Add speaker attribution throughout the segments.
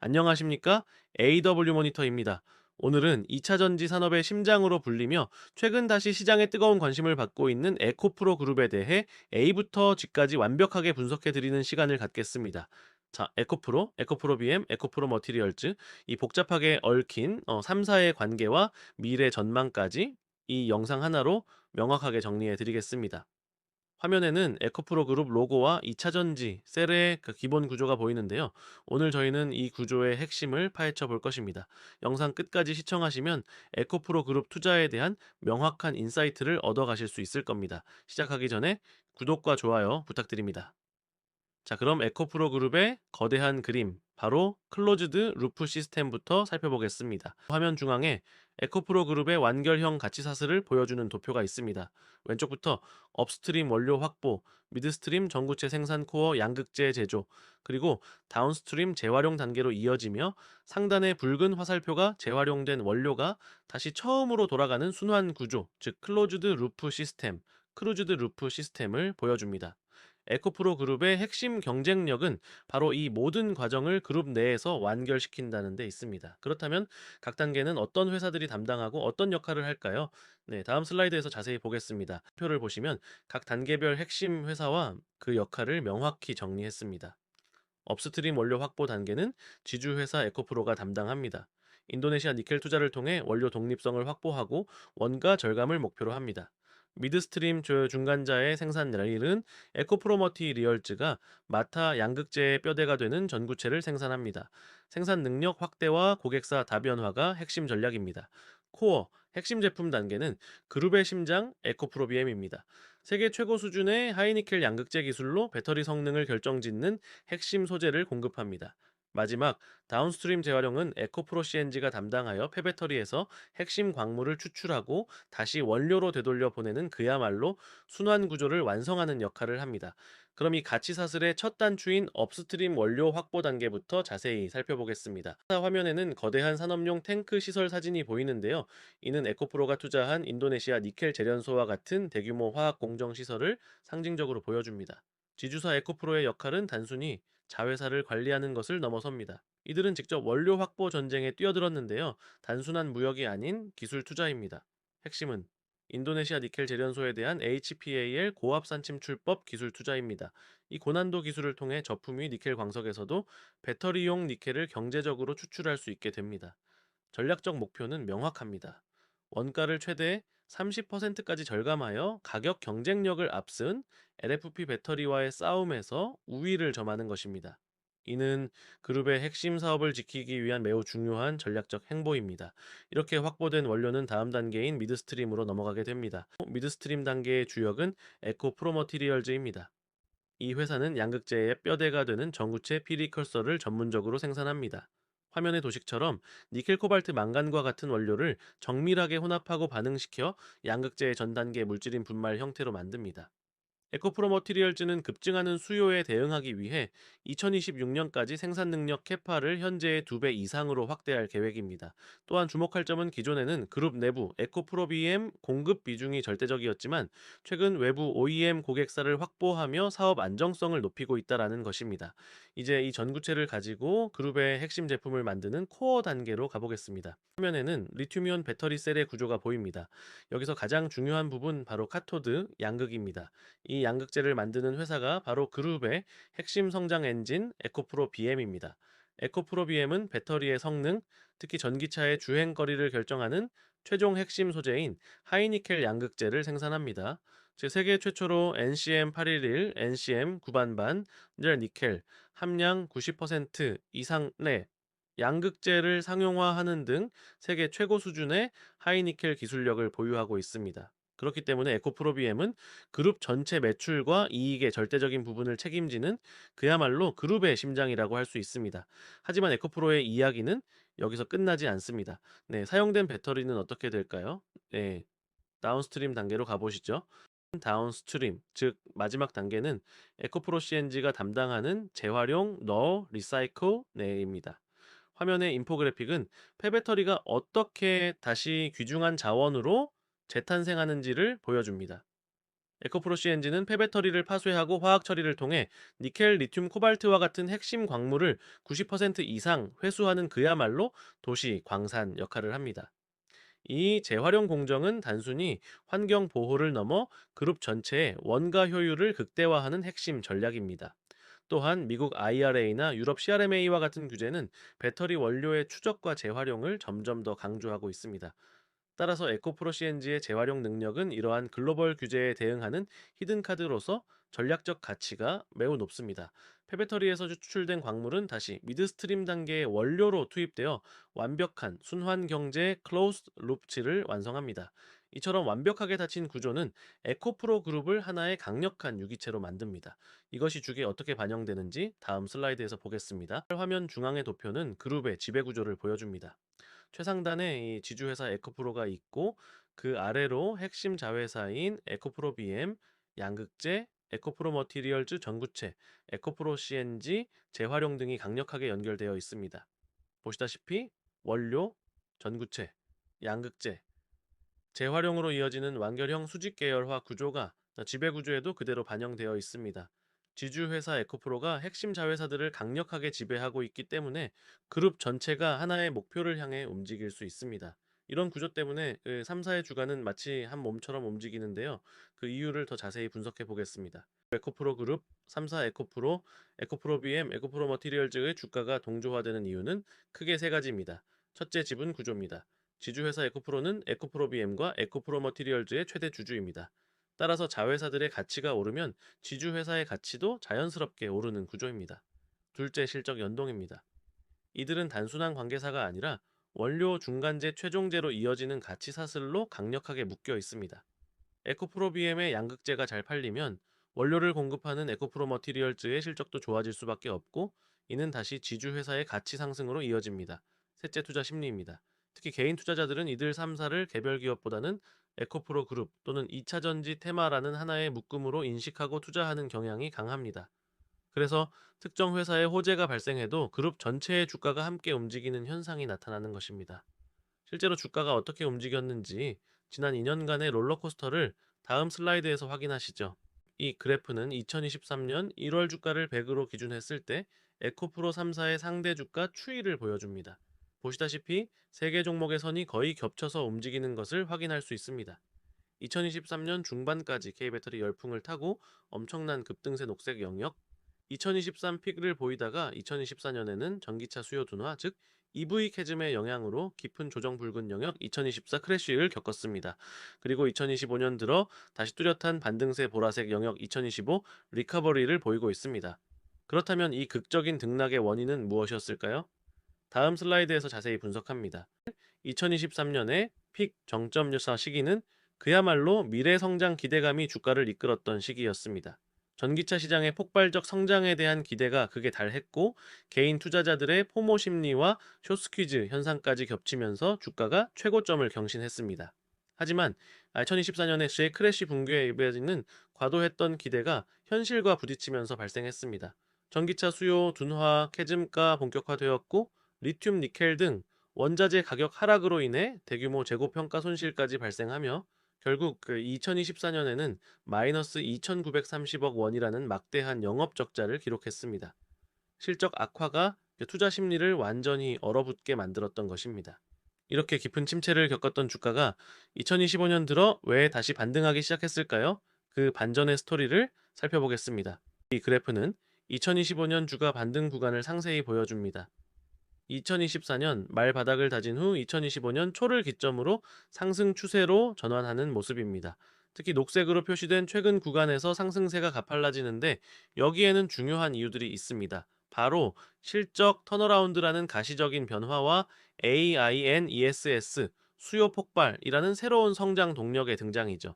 Speaker 1: 안녕하십니까? AW 모니터입니다. 오늘은 2차 전지 산업의 심장으로 불리며 최근 다시 시장에 뜨거운 관심을 받고 있는 에코프로 그룹에 대해 A부터 G까지 완벽하게 분석해 드리는 시간을 갖겠습니다. 자, 에코프로, 에코프로 BM, 에코프로 머티리얼즈, 이 복잡하게 얽힌 어, 3사의 관계와 미래 전망까지 이 영상 하나로 명확하게 정리해 드리겠습니다. 화면에는 에코프로 그룹 로고와 2차 전지, 셀의 그 기본 구조가 보이는데요. 오늘 저희는 이 구조의 핵심을 파헤쳐 볼 것입니다. 영상 끝까지 시청하시면 에코프로 그룹 투자에 대한 명확한 인사이트를 얻어 가실 수 있을 겁니다. 시작하기 전에 구독과 좋아요 부탁드립니다. 자, 그럼 에코프로 그룹의 거대한 그림, 바로 클로즈드 루프 시스템부터 살펴보겠습니다. 화면 중앙에 에코프로 그룹의 완결형 가치 사슬을 보여주는 도표가 있습니다. 왼쪽부터 업스트림 원료 확보, 미드스트림 전구체 생산 코어 양극재 제조, 그리고 다운스트림 재활용 단계로 이어지며 상단의 붉은 화살표가 재활용된 원료가 다시 처음으로 돌아가는 순환 구조, 즉 클로즈드 루프 시스템, 크루즈드 루프 시스템을 보여줍니다. 에코프로 그룹의 핵심 경쟁력은 바로 이 모든 과정을 그룹 내에서 완결시킨다는 데 있습니다. 그렇다면 각 단계는 어떤 회사들이 담당하고 어떤 역할을 할까요? 네, 다음 슬라이드에서 자세히 보겠습니다. 표를 보시면 각 단계별 핵심 회사와 그 역할을 명확히 정리했습니다. 업스트림 원료 확보 단계는 지주회사 에코프로가 담당합니다. 인도네시아 니켈 투자를 통해 원료 독립성을 확보하고 원가 절감을 목표로 합니다. 미드스트림 조- 중간자의 생산 라일은 에코프로머티 리얼즈가 마타 양극재의 뼈대가 되는 전구체를 생산합니다. 생산 능력 확대와 고객사 다변화가 핵심 전략입니다. 코어 핵심 제품 단계는 그룹의 심장 에코프로비엠입니다. 세계 최고 수준의 하이니켈 양극재 기술로 배터리 성능을 결정짓는 핵심 소재를 공급합니다. 마지막 다운스트림 재활용은 에코프로 CNG가 담당하여 폐배터리에서 핵심 광물을 추출하고 다시 원료로 되돌려 보내는 그야말로 순환 구조를 완성하는 역할을 합니다. 그럼 이 가치 사슬의 첫 단추인 업스트림 원료 확보 단계부터 자세히 살펴보겠습니다. 화면에는 거대한 산업용 탱크 시설 사진이 보이는데요. 이는 에코프로가 투자한 인도네시아 니켈 재련소와 같은 대규모 화학 공정 시설을 상징적으로 보여줍니다. 지주사 에코프로의 역할은 단순히 자회사를 관리하는 것을 넘어섭니다. 이들은 직접 원료 확보 전쟁에 뛰어들었는데요. 단순한 무역이 아닌 기술 투자입니다. 핵심은 인도네시아 니켈 재련소에 대한 HPAL 고압 산침출법 기술 투자입니다. 이 고난도 기술을 통해 저품 위 니켈 광석에서도 배터리용 니켈을 경제적으로 추출할 수 있게 됩니다. 전략적 목표는 명확합니다. 원가를 최대 30%까지 절감하여 가격 경쟁력을 앞선 LFP 배터리와의 싸움에서 우위를 점하는 것입니다. 이는 그룹의 핵심 사업을 지키기 위한 매우 중요한 전략적 행보입니다. 이렇게 확보된 원료는 다음 단계인 미드스트림으로 넘어가게 됩니다. 미드스트림 단계의 주역은 에코 프로머티리얼즈입니다. 이 회사는 양극재의 뼈대가 되는 전구체 피리컬서를 전문적으로 생산합니다. 화면의 도식처럼 니켈, 코발트, 망간과 같은 원료를 정밀하게 혼합하고 반응시켜 양극재의 전 단계 물질인 분말 형태로 만듭니다. 에코프로 머티리얼즈는 급증하는 수요에 대응하기 위해 2026년까지 생산 능력 캐파를 현재의 2배 이상으로 확대할 계획입니다. 또한 주목할 점은 기존에는 그룹 내부 에코프로 BM 공급 비중이 절대적이었지만 최근 외부 OEM 고객사를 확보하며 사업 안정성을 높이고 있다라는 것입니다. 이제 이 전구체를 가지고 그룹의 핵심 제품을 만드는 코어 단계로 가보겠습니다. 화면에는 리튬이온 배터리 셀의 구조가 보입니다. 여기서 가장 중요한 부분 바로 카토드 양극입니다. 이 양극재를 만드는 회사가 바로 그룹의 핵심 성장 엔진 에코프로 BM입니다. 에코프로 BM은 배터리의 성능, 특히 전기차의 주행 거리를 결정하는 최종 핵심 소재인 하이니켈 양극재를 생산합니다. 즉 세계 최초로 NCM 811, NCM 9반반, 니켈 함량 90% 이상 내 양극재를 상용화하는 등 세계 최고 수준의 하이니켈 기술력을 보유하고 있습니다. 그렇기 때문에 에코프로비엠은 그룹 전체 매출과 이익의 절대적인 부분을 책임지는 그야말로 그룹의 심장이라고 할 수 있습니다. 하지만 에코프로의 이야기는 여기서 끝나지 않습니다. 네, 사용된 배터리는 어떻게 될까요? 네, 다운스트림 단계로 가보시죠. 다운스트림, 즉 마지막 단계는 에코프로 CNG가 담당하는 재활용, 너, 리사이클, 네입니다. 화면의 인포그래픽은 폐배터리가 어떻게 다시 귀중한 자원으로 재탄생하는지를 보여줍니다. 에코프로 CNG는 폐배터리를 파쇄하고 화학 처리를 통해 니켈, 리튬, 코발트와 같은 핵심 광물을 90% 이상 회수하는 그야말로 도시 광산 역할을 합니다. 이 재활용 공정은 단순히 환경 보호를 넘어 그룹 전체의 원가 효율을 극대화하는 핵심 전략입니다. 또한 미국 IRA나 유럽 CRMA와 같은 규제는 배터리 원료의 추적과 재활용을 점점 더 강조하고 있습니다. 따라서 에코프로 CNG의 재활용 능력은 이러한 글로벌 규제에 대응하는 히든카드로서 전략적 가치가 매우 높습니다. 폐배터리에서 추출된 광물은 다시 미드스트림 단계의 원료로 투입되어 완벽한 순환 경제 클로즈 룹치를 완성합니다. 이처럼 완벽하게 닫힌 구조는 에코프로 그룹을 하나의 강력한 유기체로 만듭니다. 이것이 주기에 어떻게 반영되는지 다음 슬라이드에서 보겠습니다. 화면 중앙의 도표는 그룹의 지배 구조를 보여줍니다. 최상단에 이 지주회사 에코프로가 있고 그 아래로 핵심 자회사인 에코프로 BM, 양극재, 에코프로 머티리얼즈 전구체, 에코프로 CNG, 재활용 등이 강력하게 연결되어 있습니다. 보시다시피 원료, 전구체, 양극재, 재활용으로 이어지는 완결형 수직 계열화 구조가 지배 구조에도 그대로 반영되어 있습니다. 지주 회사 에코프로가 핵심 자회사들을 강력하게 지배하고 있기 때문에 그룹 전체가 하나의 목표를 향해 움직일 수 있습니다. 이런 구조 때문에 그 3사의 주가는 마치 한 몸처럼 움직이는데요. 그 이유를 더 자세히 분석해 보겠습니다. 에코프로 그룹, 3사 에코프로, 에코프로 BM, 에코프로 머티리얼즈의 주가가 동조화되는 이유는 크게 세 가지입니다. 첫째 지분 구조입니다. 지주회사 에코프로는 에코프로 BM과 에코프로 머티리얼즈의 최대 주주입니다. 따라서 자회사들의 가치가 오르면 지주회사의 가치도 자연스럽게 오르는 구조입니다. 둘째 실적 연동입니다. 이들은 단순한 관계사가 아니라 원료 중간재 최종재로 이어지는 가치 사슬로 강력하게 묶여 있습니다. 에코프로 BM의 양극재가 잘 팔리면 원료를 공급하는 에코프로 머티리얼즈의 실적도 좋아질 수밖에 없고 이는 다시 지주회사의 가치 상승으로 이어집니다. 셋째 투자 심리입니다. 특히 개인 투자자들은 이들 3사를 개별 기업보다는 에코프로 그룹 또는 2차전지 테마라는 하나의 묶음으로 인식하고 투자하는 경향이 강합니다. 그래서 특정 회사의 호재가 발생해도 그룹 전체의 주가가 함께 움직이는 현상이 나타나는 것입니다. 실제로 주가가 어떻게 움직였는지 지난 2년간의 롤러코스터를 다음 슬라이드에서 확인하시죠. 이 그래프는 2023년 1월 주가를 100으로 기준했을 때 에코프로 3사의 상대 주가 추이를 보여줍니다. 보시다시피 세 개 종목의 선이 거의 겹쳐서 움직이는 것을 확인할 수 있습니다. 2023년 중반까지 K배터리 열풍을 타고 엄청난 급등세 녹색 영역, 2023 픽을 보이다가 2024년에는 전기차 수요 둔화, 즉 EV 캐즘의 영향으로 깊은 조정 붉은 영역 2024 크래쉬를 겪었습니다. 그리고 2025년 들어 다시 뚜렷한 반등세 보라색 영역 2025 리커버리를 보이고 있습니다. 그렇다면 이 극적인 등락의 원인은 무엇이었을까요? 다음 슬라이드에서 자세히 분석합니다. 2023년의 픽 정점 유사 시기는 그야말로 미래 성장 기대감이 주가를 이끌었던 시기였습니다. 전기차 시장의 폭발적 성장에 대한 기대가 극에 달했고 개인 투자자들의 포모 심리와 쇼스퀴즈 현상까지 겹치면서 주가가 최고점을 경신했습니다. 하지만 2024년에 제 크래시 붕괴에 이어지는 과도했던 기대가 현실과 부딪히면서 발생했습니다. 전기차 수요 둔화, 캐즘가 본격화되었고 리튬, 니켈 등 원자재 가격 하락으로 인해 대규모 재고 평가 손실까지 발생하며 결국 그 2024년에는 마이너스 2,930억 원이라는 막대한 영업 적자를 기록했습니다. 실적 악화가 투자 심리를 완전히 얼어붙게 만들었던 것입니다. 이렇게 깊은 침체를 겪었던 주가가 2025년 들어 왜 다시 반등하기 시작했을까요? 그 반전의 스토리를 살펴보겠습니다. 이 그래프는 2025년 주가 반등 구간을 상세히 보여줍니다. 2024년 말 바닥을 다진 후 2025년 초를 기점으로 상승 추세로 전환하는 모습입니다. 특히 녹색으로 표시된 최근 구간에서 상승세가 가팔라지는데 여기에는 중요한 이유들이 있습니다. 바로 실적 턴어라운드라는 가시적인 변화와 AINESS 수요 폭발이라는 새로운 성장 동력의 등장이죠.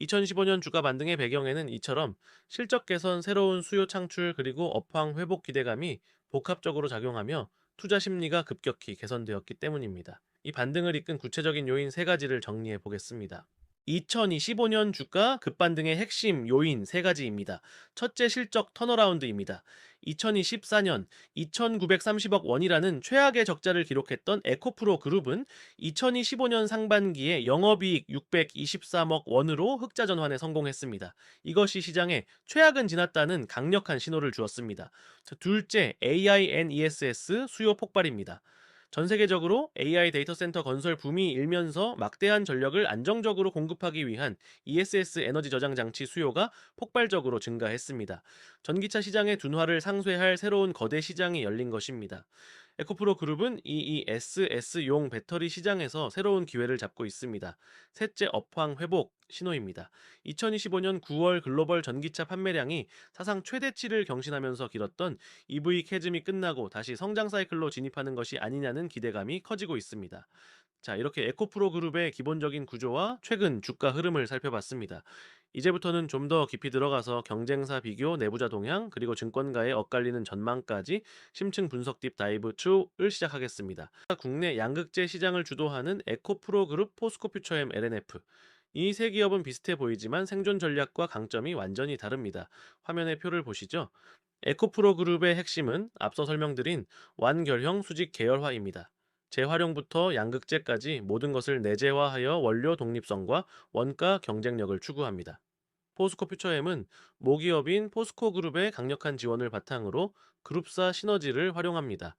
Speaker 1: 2015년 주가 반등의 배경에는 이처럼 실적 개선, 새로운 수요 창출 그리고 업황 회복 기대감이 복합적으로 작용하며 투자 심리가 급격히 개선되었기 때문입니다. 이 반등을 이끈 구체적인 요인 세 가지를 정리해 보겠습니다. 2025년 주가 급반등의 핵심 요인 세 가지입니다. 첫째 실적 턴어라운드입니다. 2024년 2,930억 원이라는 최악의 적자를 기록했던 에코프로 그룹은 2025년 상반기에 영업이익 623억 원으로 흑자 전환에 성공했습니다. 이것이 시장에 최악은 지났다는 강력한 신호를 주었습니다. 둘째, AINESS 수요 폭발입니다. 전 세계적으로 AI 데이터 센터 건설 붐이 일면서 막대한 전력을 안정적으로 공급하기 위한 ESS 에너지 저장 장치 수요가 폭발적으로 증가했습니다. 전기차 시장의 둔화를 상쇄할 새로운 거대 시장이 열린 것입니다. 에코프로 그룹은 EESS용 배터리 시장에서 새로운 기회를 잡고 있습니다. 셋째 업황 회복 신호입니다. 2025년 9월 글로벌 전기차 판매량이 사상 최대치를 경신하면서 길었던 EV 캐즘이 끝나고 다시 성장 사이클로 진입하는 것이 아니냐는 기대감이 커지고 있습니다. 자, 이렇게 에코프로 그룹의 기본적인 구조와 최근 주가 흐름을 살펴봤습니다. 이제부터는 좀 더 깊이 들어가서 경쟁사 비교, 내부자 동향, 그리고 증권가의 엇갈리는 전망까지 심층 분석 딥 다이브 2를 시작하겠습니다. 국내 양극재 시장을 주도하는 에코프로 그룹, 포스코퓨처엠, LNF. 이세 기업은 비슷해 보이지만 생존 전략과 강점이 완전히 다릅니다. 화면의 표를 보시죠. 에코프로 그룹의 핵심은 앞서 설명드린 완결형 수직 계열화입니다. 재활용부터 양극재까지 모든 것을 내재화하여 원료 독립성과 원가 경쟁력을 추구합니다. 포스코 퓨처엠은 모기업인 포스코 그룹의 강력한 지원을 바탕으로 그룹사 시너지를 활용합니다.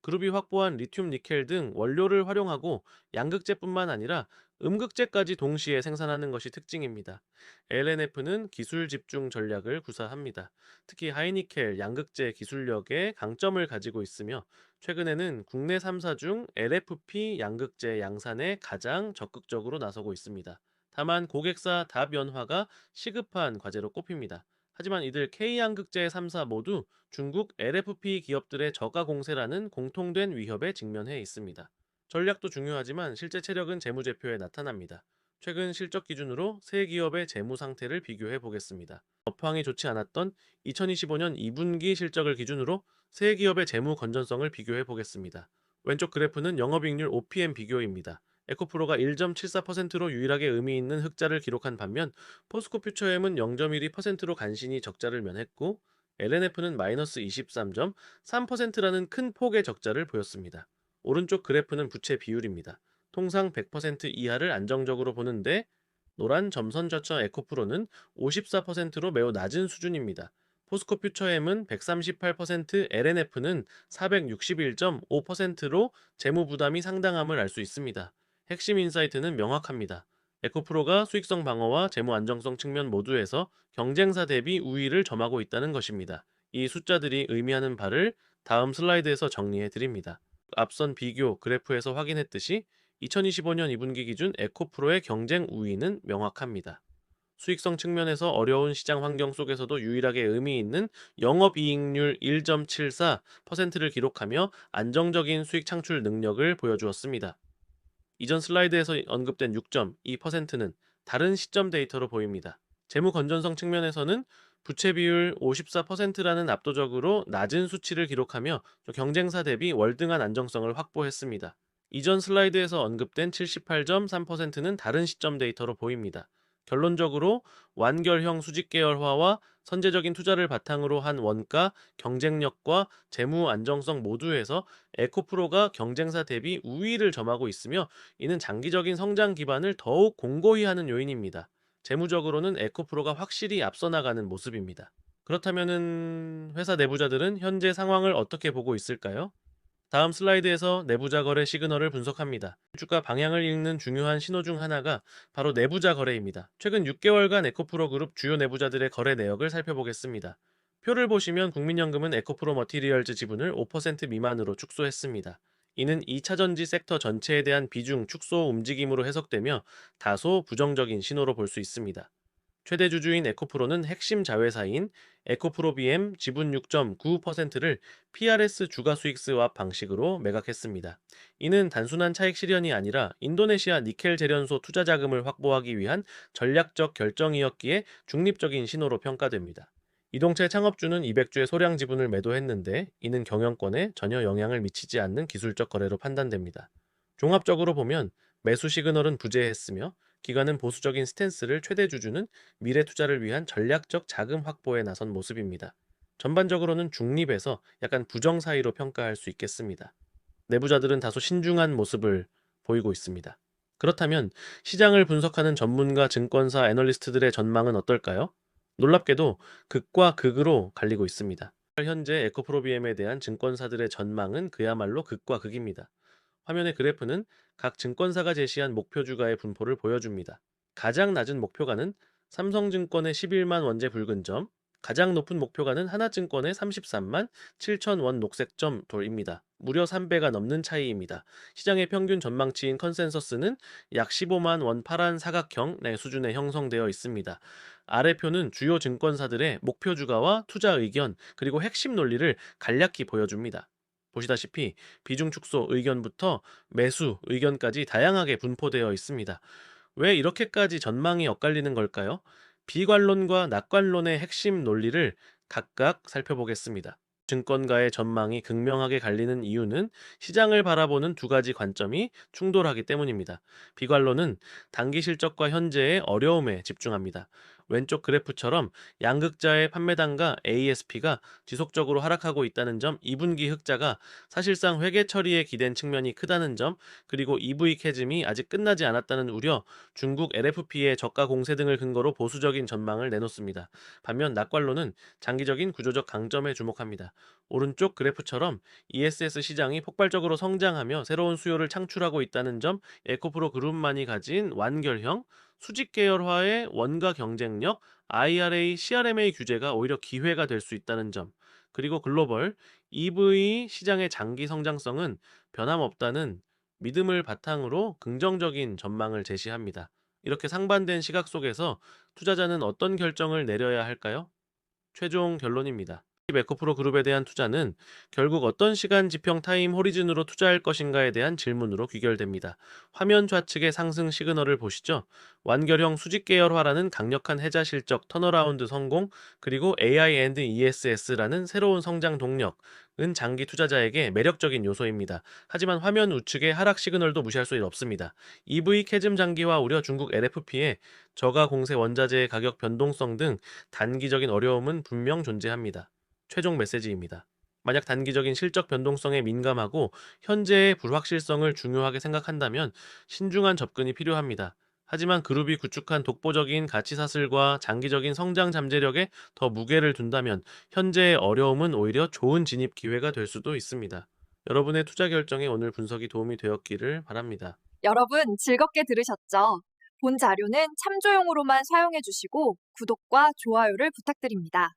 Speaker 1: 그룹이 확보한 리튬 니켈 등 원료를 활용하고 양극재뿐만 아니라 음극재까지 동시에 생산하는 것이 특징입니다. LNF는 기술 집중 전략을 구사합니다. 특히 하이니켈 양극재 기술력에 강점을 가지고 있으며 최근에는 국내 3사 중 LFP 양극재 양산에 가장 적극적으로 나서고 있습니다. 다만 고객사 답연화가 시급한 과제로 꼽힙니다. 하지만 이들 K양극재 3사 모두 중국 LFP 기업들의 저가 공세라는 공통된 위협에 직면해 있습니다. 전략도 중요하지만 실제 체력은 재무제표에 나타납니다. 최근 실적 기준으로 세 기업의 재무 상태를 비교해 보겠습니다. 업황이 좋지 않았던 2025년 2분기 실적을 기준으로 세 기업의 재무 건전성을 비교해 보겠습니다. 왼쪽 그래프는 영업이익률 OPM 비교입니다. 에코프로가 1.74%로 유일하게 의미 있는 흑자를 기록한 반면 포스코 퓨처엠은 0.12%로 간신히 적자를 면했고 LNF는 마이너스 23.3%라는 큰 폭의 적자를 보였습니다. 오른쪽 그래프는 부채 비율입니다. 통상 100% 이하를 안정적으로 보는데 노란 점선 저처 에코프로는 54%로 매우 낮은 수준입니다. 포스코 퓨처엠은 138%, LNF는 461.5%로 재무 부담이 상당함을 알 수 있습니다. 핵심 인사이트는 명확합니다. 에코프로가 수익성 방어와 재무 안정성 측면 모두에서 경쟁사 대비 우위를 점하고 있다는 것입니다. 이 숫자들이 의미하는 바를 다음 슬라이드에서 정리해 드립니다. 앞선 비교 그래프에서 확인했듯이 2025년 2분기 기준 에코프로의 경쟁 우위는 명확합니다. 수익성 측면에서 어려운 시장 환경 속에서도 유일하게 의미 있는 영업이익률 1.74%를 기록하며 안정적인 수익 창출 능력을 보여주었습니다. 이전 슬라이드에서 언급된 6.2%는 다른 시점 데이터로 보입니다. 재무 건전성 측면에서는 부채 비율 54%라는 압도적으로 낮은 수치를 기록하며 경쟁사 대비 월등한 안정성을 확보했습니다. 이전 슬라이드에서 언급된 78.3%는 다른 시점 데이터로 보입니다. 결론적으로 완결형 수직 계열화와 선제적인 투자를 바탕으로 한 원가, 경쟁력과 재무 안정성 모두에서 에코프로가 경쟁사 대비 우위를 점하고 있으며 이는 장기적인 성장 기반을 더욱 공고히 하는 요인입니다. 재무적으로는 에코프로가 확실히 앞서 나가는 모습입니다. 그렇다면 회사 내부자들은 현재 상황을 어떻게 보고 있을까요? 다음 슬라이드에서 내부자 거래 시그널을 분석합니다. 주가 방향을 읽는 중요한 신호 중 하나가 바로 내부자 거래입니다. 최근 6개월간 에코프로 그룹 주요 내부자들의 거래 내역을 살펴보겠습니다. 표를 보시면 국민연금은 에코프로 머티리얼즈 지분을 5% 미만으로 축소했습니다. 이는 2차전지 섹터 전체에 대한 비중 축소 움직임으로 해석되며 다소 부정적인 신호로 볼 수 있습니다. 최대 주주인 에코프로는 핵심 자회사인 에코프로 BM 지분 6.9%를 PRS 주가 수익 스왑 방식으로 매각했습니다. 이는 단순한 차익 실현이 아니라 인도네시아 니켈 재련소 투자 자금을 확보하기 위한 전략적 결정이었기에 중립적인 신호로 평가됩니다. 이동체 창업주는 200주의 소량 지분을 매도했는데 이는 경영권에 전혀 영향을 미치지 않는 기술적 거래로 판단됩니다. 종합적으로 보면 매수 시그널은 부재했으며 기관은 보수적인 스탠스를 최대 주주는 미래 투자를 위한 전략적 자금 확보에 나선 모습입니다. 전반적으로는 중립에서 약간 부정 사이로 평가할 수 있겠습니다. 내부자들은 다소 신중한 모습을 보이고 있습니다. 그렇다면 시장을 분석하는 전문가 증권사 애널리스트들의 전망은 어떨까요? 놀랍게도 극과 극으로 갈리고 있습니다. 현재 에코프로비엠에 대한 증권사들의 전망은 그야말로 극과 극입니다. 화면의 그래프는 각 증권사가 제시한 목표 주가의 분포를 보여줍니다. 가장 낮은 목표가는 삼성증권의 11만 원재 붉은 점, 가장 높은 목표가는 하나증권의 33만 7천 원 녹색점 돌입니다. 무려 3배가 넘는 차이입니다. 시장의 평균 전망치인 컨센서스는 약 15만 원 파란 사각형 내 수준에 형성되어 있습니다. 아래 표는 주요 증권사들의 목표 주가와 투자 의견 그리고 핵심 논리를 간략히 보여줍니다. 보시다시피 비중 축소 의견부터 매수 의견까지 다양하게 분포되어 있습니다. 왜 이렇게까지 전망이 엇갈리는 걸까요? 비관론과 낙관론의 핵심 논리를 각각 살펴보겠습니다. 증권가의 전망이 극명하게 갈리는 이유는 시장을 바라보는 두 가지 관점이 충돌하기 때문입니다. 비관론은 단기 실적과 현재의 어려움에 집중합니다. 왼쪽 그래프처럼 양극자의 판매단가 ASP가 지속적으로 하락하고 있다는 점, 2분기 흑자가 사실상 회계 처리에 기댄 측면이 크다는 점, 그리고 EV 캐즘이 아직 끝나지 않았다는 우려, 중국 LFP의 저가 공세 등을 근거로 보수적인 전망을 내놓습니다. 반면 낙관론은 장기적인 구조적 강점에 주목합니다. 오른쪽 그래프처럼 ESS 시장이 폭발적으로 성장하며 새로운 수요를 창출하고 있다는 점, 에코프로 그룹만이 가진 완결형, 수직 계열화의 원가 경쟁력, IRA, CRMA 규제가 오히려 기회가 될 수 있다는 점, 그리고 글로벌 EV 시장의 장기 성장성은 변함없다는 믿음을 바탕으로 긍정적인 전망을 제시합니다. 이렇게 상반된 시각 속에서 투자자는 어떤 결정을 내려야 할까요? 최종 결론입니다. 에코프로 그룹에 대한 투자는 결국 어떤 시간 지평 타임 호리즌으로 투자할 것인가에 대한 질문으로 귀결됩니다. 화면 좌측의 상승 시그널을 보시죠. 완결형 수직 계열화라는 강력한 해자 실적 턴어라운드 성공, 그리고 AI&ESS라는 새로운 성장 동력 은 장기 투자자에게 매력적인 요소입니다. 하지만 화면 우측의 하락 시그널도 무시할 수 없습니다. EV 캐즘 장기화 우려 중국 LFP의 저가 공세 원자재의 가격 변동성 등 단기적인 어려움은 분명 존재합니다. 최종 메시지입니다. 만약 단기적인 실적 변동성에 민감하고 현재의 불확실성을 중요하게 생각한다면 신중한 접근이 필요합니다. 하지만 그룹이 구축한 독보적인 가치 사슬과 장기적인 성장 잠재력에 더 무게를 둔다면 현재의 어려움은 오히려 좋은 진입 기회가 될 수도 있습니다. 여러분의 투자 결정에 오늘 분석이 도움이 되었기를 바랍니다.
Speaker 2: 여러분 즐겁게 들으셨죠? 본 자료는 참조용으로만 사용해 주시고 구독과 좋아요를 부탁드립니다.